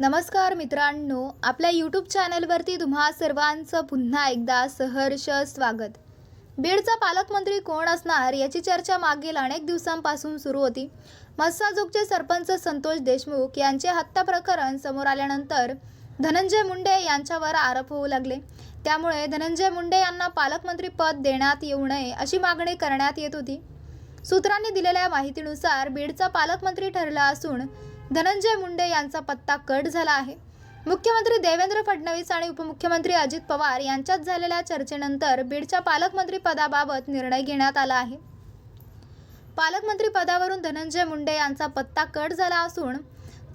नमस्कार मित्रांनो आपल्या यूट्यूब चॅनलवरती तुम्हा सर्वांचं पुन्हा एकदा सहर्ष स्वागत. बीडचा पालकमंत्री कोण असणार याची चर्चा मागील अनेक दिवसांपासून सुरू होती. मस्साजोगचे सरपंच संतोष देशमुख यांचे हत्या प्रकरण समोर आल्यानंतर धनंजय मुंडे यांच्यावर आरोप होऊ लागले. त्यामुळे धनंजय मुंडे यांना पालकमंत्री पद देण्यात येऊ नये अशी मागणी करण्यात येत होती. सूत्रांनी दिलेल्या माहितीनुसार बीडचा पालकमंत्री ठरला असून धनंजय मुंडे यांचा पत्ता कट झाला आहे. मुख्यमंत्री देवेंद्र फडणवीस आणि उपमुख्यमंत्री अजित पवार यांच्यात झालेल्या चर्चेनंतर बीडच्या पालकमंत्री पदाबाबत निर्णय घेण्यात आला आहे. पालकमंत्री पदावरून धनंजय मुंडे यांचा पत्ता कट झाला असून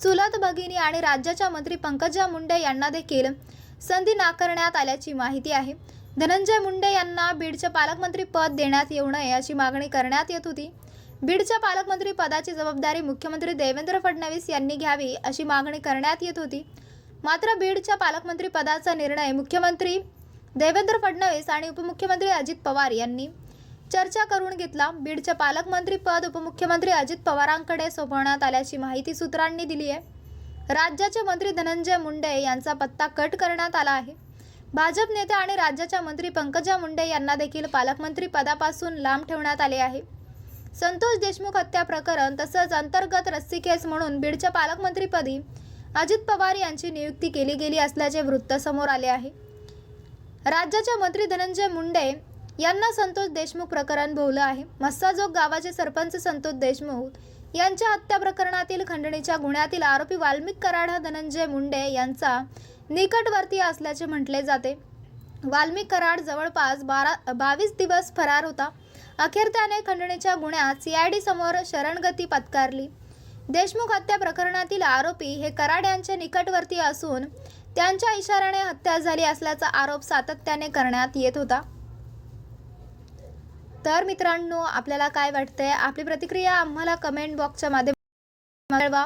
चुलत भगिनी आणि राज्याच्या मंत्री पंकजा मुंडे यांना देखील संधी नाकारण्यात आल्याची माहिती आहे. धनंजय मुंडे यांना बीडचे पालकमंत्री पद देण्यात येऊ नये अशी मागणी करण्यात येत होती. बीडच्या पालकमंत्री पदाची जबाबदारी मुख्यमंत्री देवेंद्र फडणवीस यांनी घ्यावी अशी मागणी करण्यात येत होती. मात्र बीडच्या पालकमंत्री पदाचा निर्णय मुख्यमंत्री देवेंद्र फडणवीस आणि उपमुख्यमंत्री अजित पवार यांनी चर्चा करून घेतला. बीडचे पालकमंत्री पद उपमुख्यमंत्री अजित पवारांकडे सोपवण्यात आल्याची माहिती सूत्रांनी दिली आहे राज्याचे मंत्री धनंजय मुंडे यांचा पत्ता कट करण्यात आला आहे. भाजप नेते आणि राज्याच्या मंत्री पंकजा मुंडे यांना देखील पालकमंत्री पदापासून लांब ठेवण्यात आले आहे. संतोष देशमुख हत्या प्रकरण तसंच अंतर्गत रस्सी केस म्हणून बीडच्या पालकमंत्रीपदी अजित पवार यांची नियुक्ती केली गेली असल्याचे वृत्त समोर आले आहे. राज्याच्या मंत्री धनंजय मुंडे यांना संतोष देशमुख प्रकरण भोवलं आहे. मस्साजोग गावाचे सरपंच संतोष देशमुख यांच्या हत्या प्रकरणातील खंडणीच्या गुन्ह्यातील आरोपी वाल्मिक कराड हा धनंजय मुंडे यांचा निकटवर्तीय असल्याचे म्हटले जाते. वाल्मिक कराड जवळपास बारा बावीस दिवस फरार होता. अखेर त्याने खंडणीच्या गुन्ह्यात सीआयडी समोर शरणगती पत्कारली. देशमुख हत्या प्रकरणातील आरोपी हे कराड यांचे निकटवर्तीय असून त्यांच्या इशाऱ्याने हत्या झाली असल्याचा आरोप सातत्याने करण्यात येत होता. तर मित्रांनो आपल्याला काय वाटतंय? आपली प्रतिक्रिया आम्हाला कमेंट बॉक्सच्या माध्यमातून कळवा.